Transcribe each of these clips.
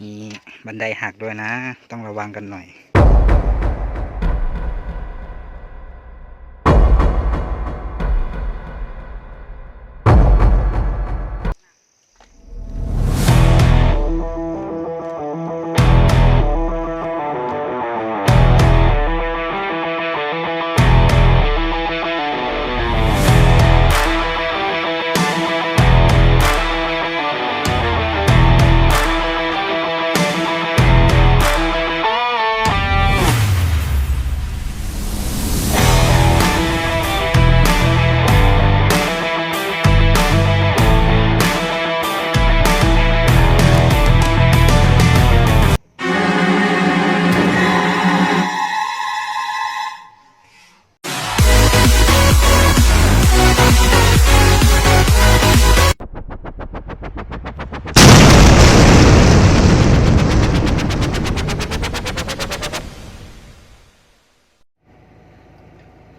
มีบันไดหักด้วยนะ ต้องระวังกันหน่อย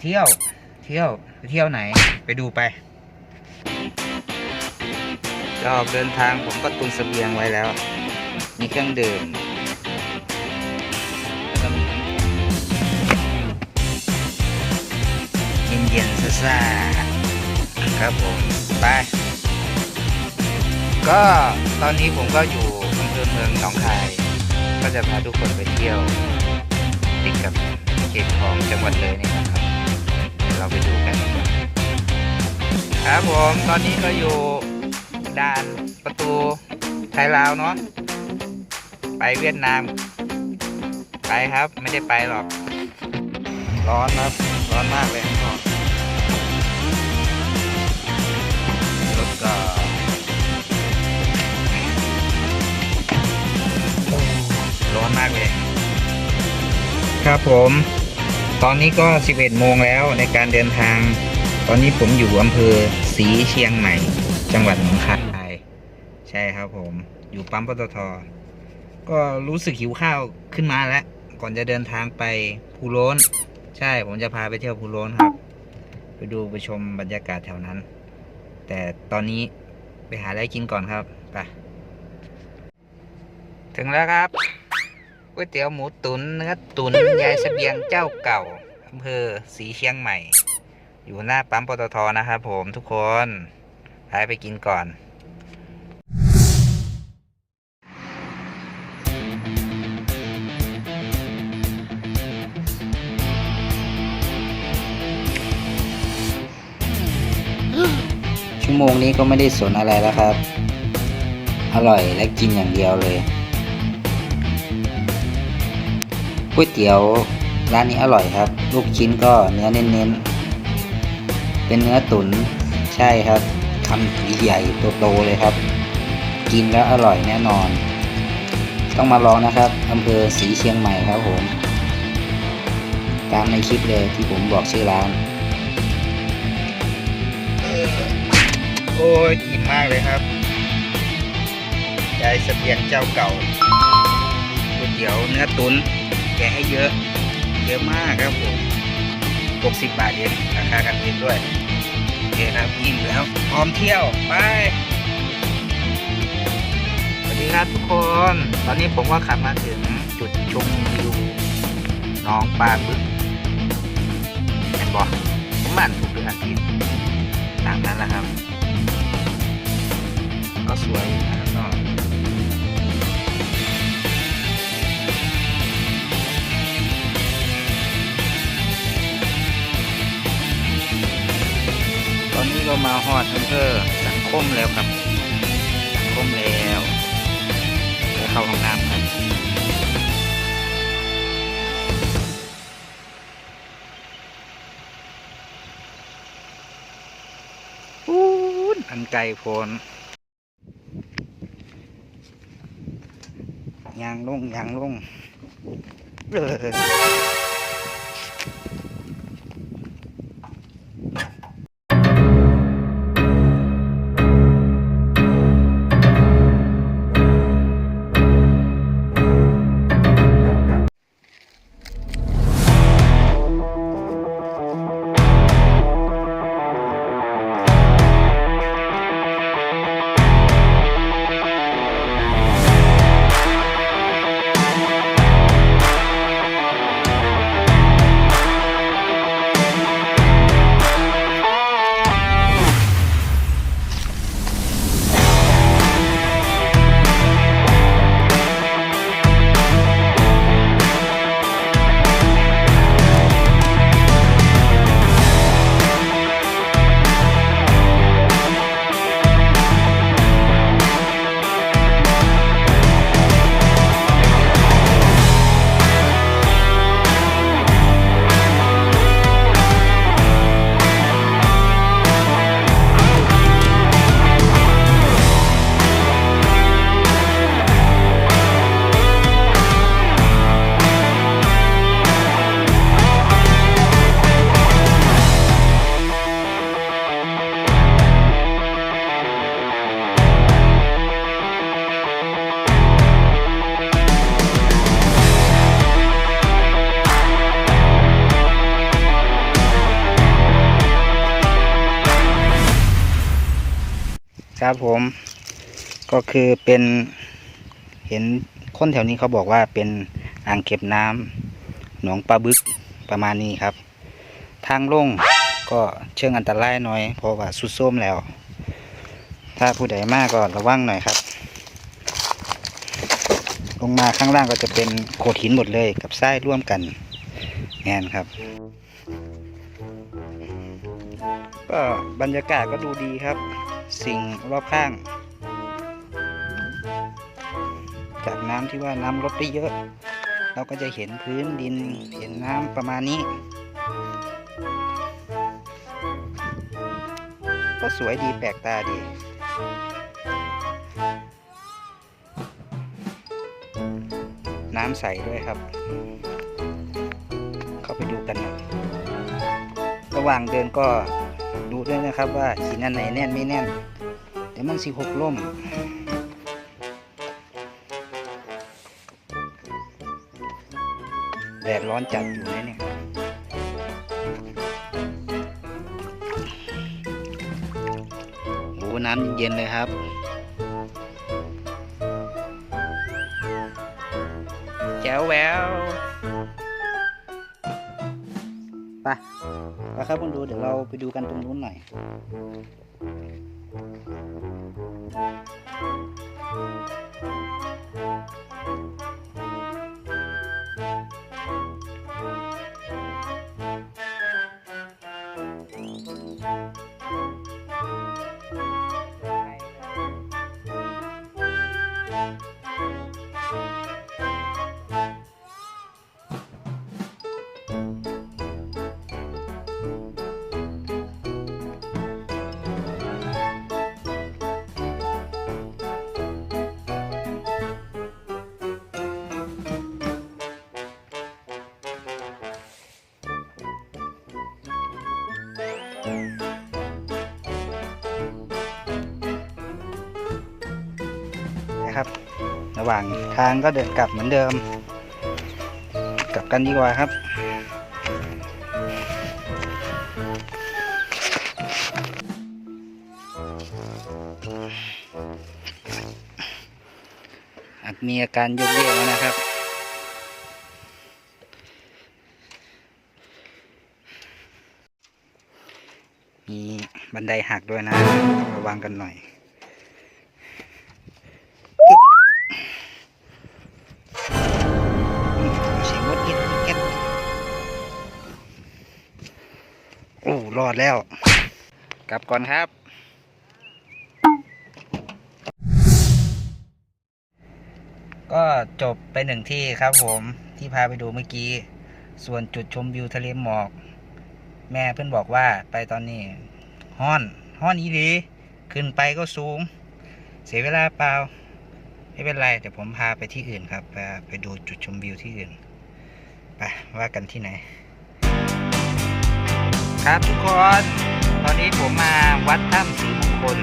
เที่ยว เที่ยวไปเที่ยวไหน ไปดูไปจะออกเดินทางผมก็ตุนเสบียงไว้แล้ว มีเครื่องดื่มแล้วก็มีเย็นเย็นๆซ่าๆครับผมไป ก็ตอนนี้ผมก็อยู่อำเภอเมืองหนองคาย ก็จะพาทุกคนไปเที่ยว ติดกับเขตของจังหวัดเลยนี่นะครับ เราไปดูกัน ครับผมตอนนี้ก็อยู่ด่านประตูไทยลาวเนาะไปเวียดนาม ไปครับไม่ได้ไปหรอก ร้อนครับ ร้อนมากเลยข้างนอกรถก็ร้อนมากเลย ครับผม ตอนนี้ก็ 11 โมงแล้วในการเดินทาง ตอนนี้ผมอยู่อำเภอศรีเชียงใหม่ จังหวัดหนองคายใช่ครับผม อยู่ปั๊มปตท ก็รู้สึกหิวข้าวขึ้นมาแล้ว ก่อนจะเดินทางไปภูโล้น ใช่ผมจะพาไปเที่ยวภูโล้นครับ ไปดูไปชมบรรยากาศแถวนั้น แต่ตอนนี้ไปหาอะไรกินก่อนครับ ไป ถึงแล้วครับ ก๋วยเตี๋ยวหมูตุนเนื้อตุนยายเสบียงเจ้าเก่าอำเภอศรีเชียงใหม่ อยู่หน้าปั๊มปตทนะครับผมทุกคนพาไปกินก่อนชั่วโมงนี้ก็ไม่ได้สนอะไรแล้วครับ อร่อยและกินอย่างเดียวเลย ก๋วยเตี๋ยวร้านนี้อร่อยครับ ลูกชิ้นก็เนื้อเน้นๆ เป็นเนื้อตุ๋นใช่ครับคำใหญ่ๆโตๆเลยครับ กินแล้วอร่อยแน่นอน ต้องมาลองนะครับอำเภอศรีเชียงใหม่ครับผม ตามในคลิปเลยที่ผมบอกชื่อร้าน โอ้ยอิ่มมากเลยครับยายเสบียงเจ้าเก่าก๋วยเตี๋ยวเนื้อตุ๋น แกะให้เยอะเยอะมากครับผม60 บาทเองราคากันเองด้วยโอเคครับอิ่มแล้วพร้อมเที่ยวไปสวัสดีครับทุกคน ตอนนี้ผมก็ขับมาถึงจุดชมวิวหน้องปลาบึกเห็นบอกผมอ่านถูกหรืออ่านผิดตามนั้นแหละครับ นี้ก็มาฮอดอำเภอสังคมแล้วครับ สังคมแล้วไปเข้าห้องน้ำครับอู้นอันไกลโพนยางลงยางลงเออ ครับผมก็คือเป็นเห็นคนแถวนี้เขาบอกว่าเป็นอ่างเก็บน้ำหนองปลาบึกประมาณนี้ครับ ทางลงก็เชิงอันตรายหน่อยเพราะว่าสุดโทมแล้ว ถ้าผู้ใดมากก็ระวังหน่อยครับ ลงมาข้างล่างก็จะเป็นโขดหินหมดเลยกับทรายร่วมกันแงนครับ ก็บรรยากาศก็ดูดีครับ สิ่งรอบข้าง จากน้ำที่ว่าน้ำลดได้เยอะ เราก็จะเห็นพื้นดินเห็นน้ำประมาณนี้ ก็สวยดีแปลกตาดีน้ำใสด้วยครับ เข้าไปดูกันน่อยระหว่างเดินก็ ด้วยนะครับ ว่าหินอันไหนแน่นไม่แน่น เดี๋ยวมันสิหกล่มแดดร้อนจัดอยู่นะเนี่ยโอ้น้ำเย็นเลยครับแจ๋วแววไป นะครับคุณดูเดี๋ยวเราไปดูกันตรงนู้นหน่อย ว่างทางก็เดินกลับเหมือนเดิม กลับกันดีกว่าครับ อาจมีอาการยกเยกแล้วนะครับมีบันไดหักด้วยนะต้องระวังกันหน่อย รอดแล้ว กลับก่อนครับ ก็จบไปหนึ่งที่ครับผมที่พาไปดูเมื่อกี้ ส่วนจุดชมวิวทะเลหมอก แม่เพื่อนบอกว่าไปตอนนี้ห้อนห้อนอีหลีขึ้นไปก็สูง เสียเวลาเปล่า ไม่เป็นไรเดี๋ยวผมพาไปที่อื่นครับ ไปดูจุดชมวิวที่อื่น ไปว่ากันที่ไหน ครับทุกคน ตอนนี้ผมมาวัดถ้ำสีมงคล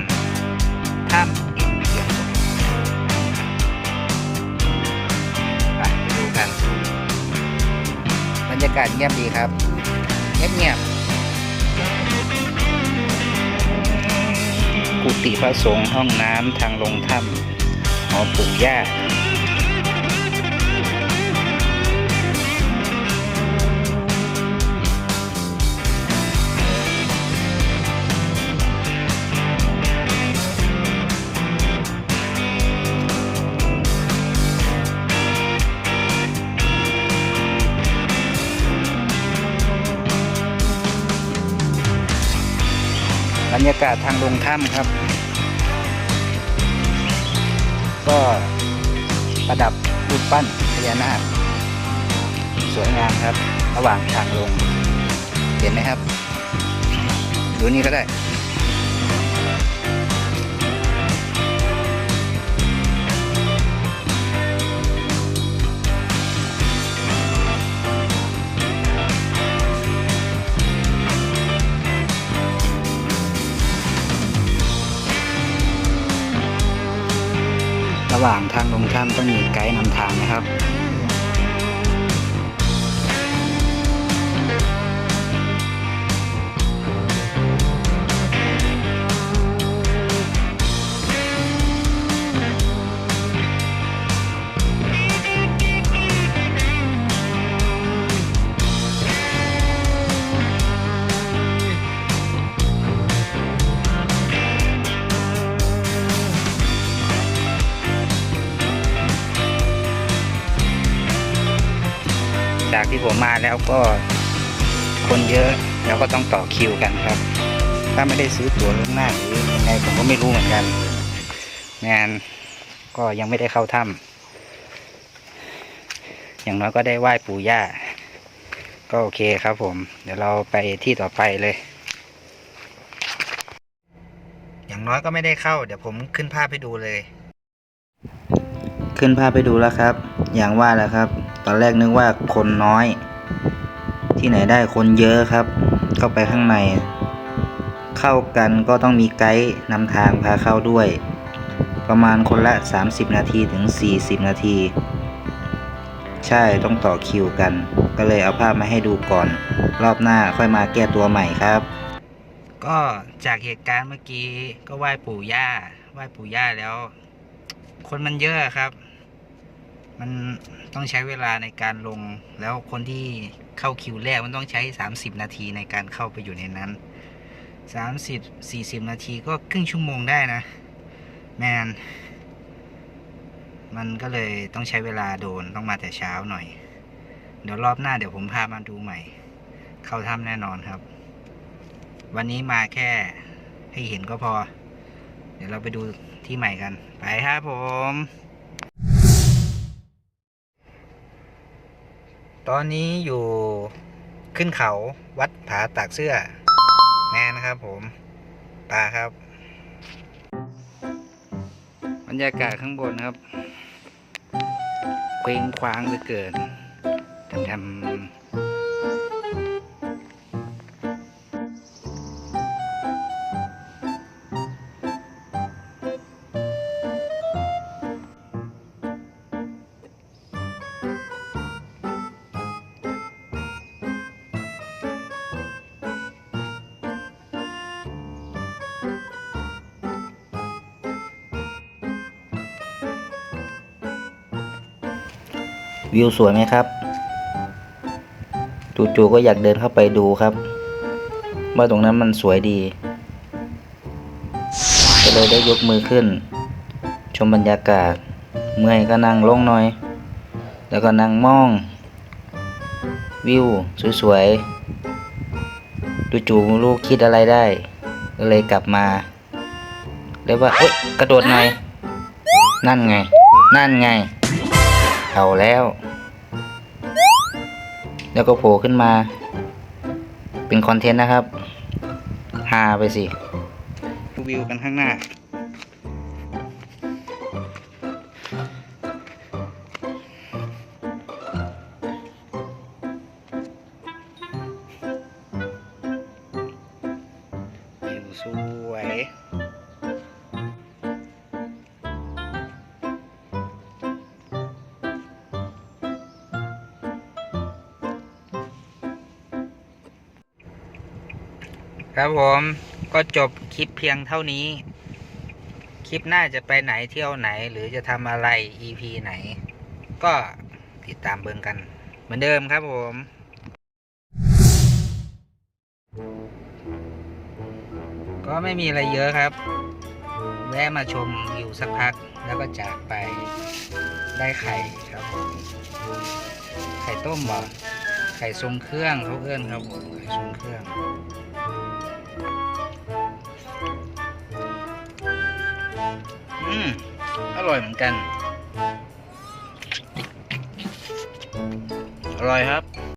ถ้ำอินเดียไปไปดูกัน บรรยากาศเงียบดีครับ เงียบเงียบกุฏิพระสงฆ์ห้องน้ำทางลงถ้ำหอปลูกหญ้า รรยากาศทางลงถ้ำครับ ก็ประดับรูปปั้นพญานาคสวยงามครับ ระหว่างทางลง เห็นไหมครับ ดูนี่ก็ได้างทางลงถ้ำต้องมีไกด์นำทางนะครับ แล้วก็คนเยอะแล้วก็ต้องต่อคิวกันครับ ถ้าไม่ได้ซื้อตั๋วล่วงหน้าหรือยังไงผมก็ไม่รู้เหมือนกัน งานก็ยังไม่ได้เข้าถ้ำอย่างน้อยก็ได้ไหว้ปู่ย่า ก็โอเคครับผม เดี๋ยวเราไปที่ต่อไปเลย อย่างน้อยก็ไม่ได้เข้า เดี๋ยวผมขึ้นภาพให้ดูเลย ขึ้นภาพไปดูแล้วครับ อย่างว่าแล้วครับ ตอนแรกนึกว่าคนน้อย ที่ไหนได้คนเยอะครับ เข้าไปข้างใน เข้ากันก็ต้องมีไกด์นำทางพาเข้าด้วย ประมาณคนละ 30 นาทีถึง 40 นาที ใช่ต้องต่อคิวกัน ก็เลยเอาภาพมาให้ดูก่อน รอบหน้าค่อยมาแก้ตัวใหม่ครับ ก็จากเหตุการณ์เมื่อกี้ก็ไหว้ปู่ย่าไหว้ปู่ย่าแล้ว คนมันเยอะครับ มันต้องใช้เวลาในการลง แล้วคนที่เข้าคิวแรกมันต้องใช้ 30 นาทีในการเข้าไปอยู่ในนั้น 30 40 นาทีก็ครึ่งชั่วโมงได้นะ แมน มันก็เลยต้องใช้เวลาโดนต้องมาแต่เช้าหน่อย เดี๋ยวรอบหน้าเดี๋ยวผมพามาดูใหม่ เข้าถ้ำแน่นอนครับ วันนี้มาแค่ให้เห็นก็พอ เดี๋ยวเราไปดูที่ใหม่กัน ไปครับผม ตอนนี้อยู่ขึ้นเขาวัดผาตากเสื้อแน่นะครับผมปลาครับ บรรยากาศข้างบนครับเคว้งคว้างเหลือเกินทำทำ วิวสวยไหมครับ จู่ๆก็อยากเดินเข้าไปดูครับ ว่าตรงนั้นมันสวยดี ก็เลยได้ยกมือขึ้น ชมบรรยากาศ เมื่อยก็นั่งลงหน่อย แล้วก็นั่งมอง วิวสวยๆจู่ๆไม่รู้คิดอะไรได้ ก็เลยกลับมาเลยว่าเอ๊ะกระโดดหน่อย นั่นไง นั่นไง เอาแล้ว แล้วก็โผล่ขึ้นมา เป็นคอนเทนต์นะครับหาไปสิวิวกันข้างหน้าวิวสวย ครับผมก็จบคลิปเพียงเท่านี้ คลิปหน้าจะไปไหนเที่ยวไหน หรือจะทำอะไร EP ไหน ก็ติดตามเบิ่งกัน เหมือนเดิมครับผมก็ไม่มีอะไรเยอะครับ แวะมาชมวิวสักพักแล้วก็จากไปได้ไข่ครับผมไข่ต้มเหรอไข่ทรงเครื่องเขาเอื้อนครับผมไข่ทรงเครื่อง อืมอร่อยเหมือนกัน อร่อยครับ